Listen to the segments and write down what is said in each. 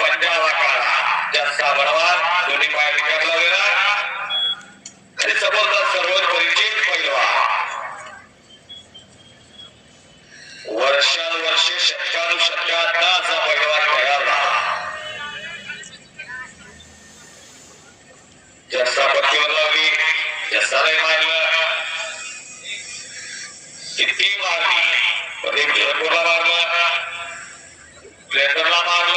जसा बडवा दोन्ही पाय टिकायला आणि समोरचा सर्व परिचित पैलवा वर्षानुवर्षे शतकानुशतकात असा पैलवान तयार झाला जसा पत्तीवर लावली जसालाही मारलं किती मारली कधी भिरपूरला मारलं प्लेटरला मारलं.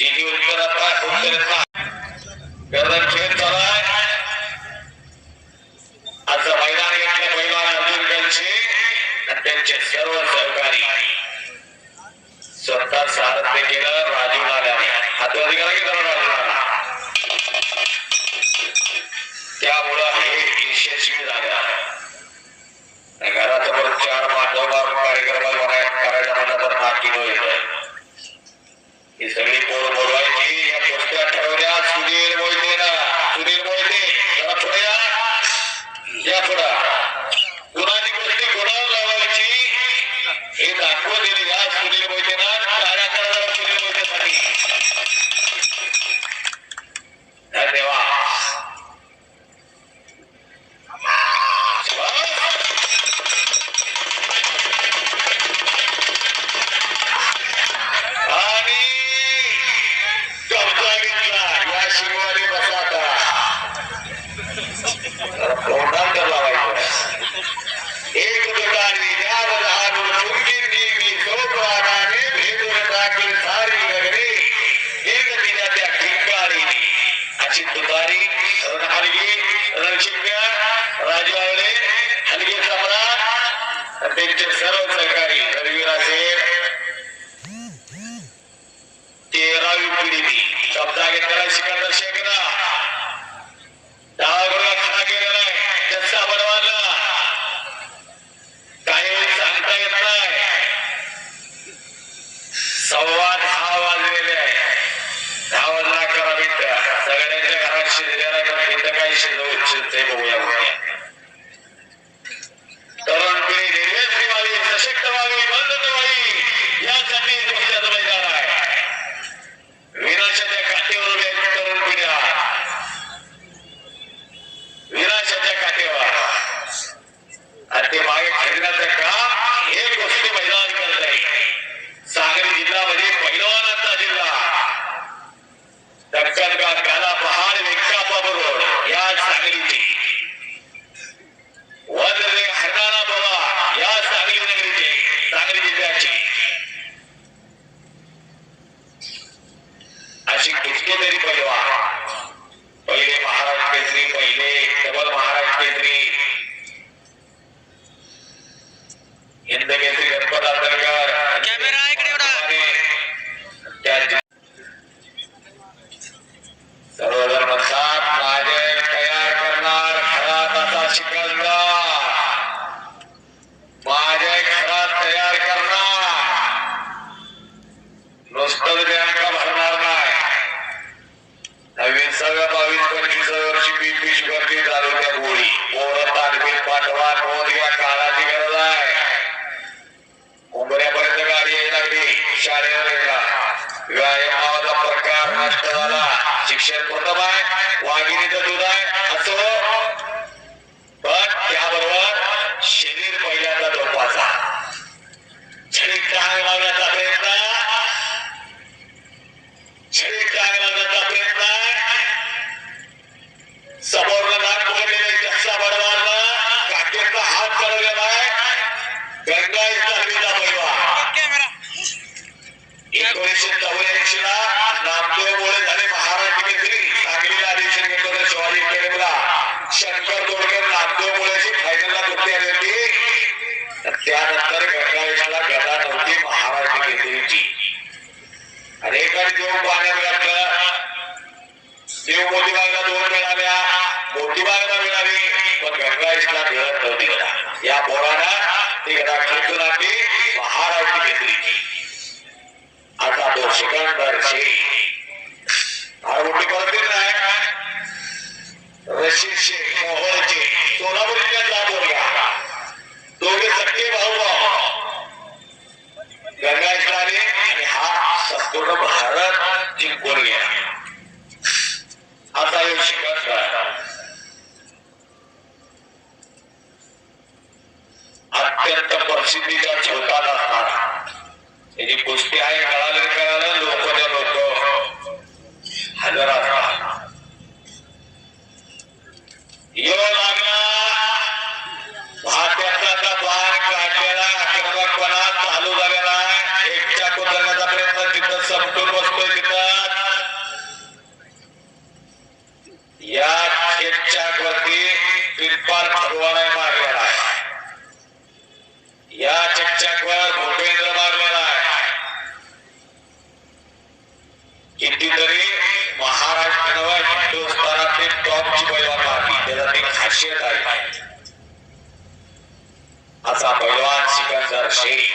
तिन्ही उत्तरात काय उत्तरेचा गर्दन खेळ चालू आहे. असं महिला घेतलं पैलवान अर्जुन गलचे आणि त्यांचे सर्व सहकारी. स्वतः सारथ्य केलं राजीव लाल्याने हातवर अधिकार घेतला राजीव लाला त्यामुळं हे यशस्वी झालं. घरात परत चार मांडवबार कार्यक्रम करायचा म्हणलं तर नाकी येतं. y también puedo त्यांचे सर्व सहकारी रघुवीर असेल तेरावी पिढी ती. घेतलेला सिकंदर दहा गुरुला केलेला आहे. जसा बनवाला काही सांगता येत नाही. सव्वा दहा वाजलेले आहे. दहा वाजला अकरा मिनिट. सगळ्यांच्या घरात शिजलेला तर काही शिजवू शिजते बघूया बघूया. ಶಿಕ್ಷಣವಾಗಿ ಬಂಧುತ್ವವಾಗಿ हिंद गणपत कॅमेरा इकडे तयार करणार खरा असा शिकंदर माझे घरात तयार करणार नुसतं बँका भरणार नाही नवीसाव्या बावीस पंचवीसाव्या वर्षी बीपी शुगरची चालू त्या गोळी. पोरं तालमीत पाठवा नोंद घ्या काळाची एकोणीसशे चौऱ्याऐंशी ला झाले महाराष्ट्र सांगलीला घेतलं शिवाजी शंकर फायनलला आली होती त्यानंतर गदा नव्हती महाराष्ट्र केसरीची अनेकांनी देव पाण्यात घातलं देव मोतीबागला दोन मिळाल्या मोतीबागला मिळाली पण गंगावेशला मिळत नव्हती गदा. या पोराला ती गदा खेचून आणली महाराष्ट्र केसरीची दोषिका करची रशीद शेख मोहनचे सोलापूर जिल्ह्यात हा संपूर्ण भारत जिंकून गेला. आता येऊ शिकत अत्यंत प्रसिद्धीचा झोकाला असणारा त्याची पुष्टी आहे कळालं कळालं लोक ना लोक. हजर असतात यो लागला चालू झालेला आहे. एकट्या कोतरण्याचा प्रयत्न तिथं संपटून बसतोय तिथं. या कितीतरी महाराष्ट्र टॉप ची पैलवान पाहती त्याला ती खासियत आहे. असा पैलवान सिकंदर शेख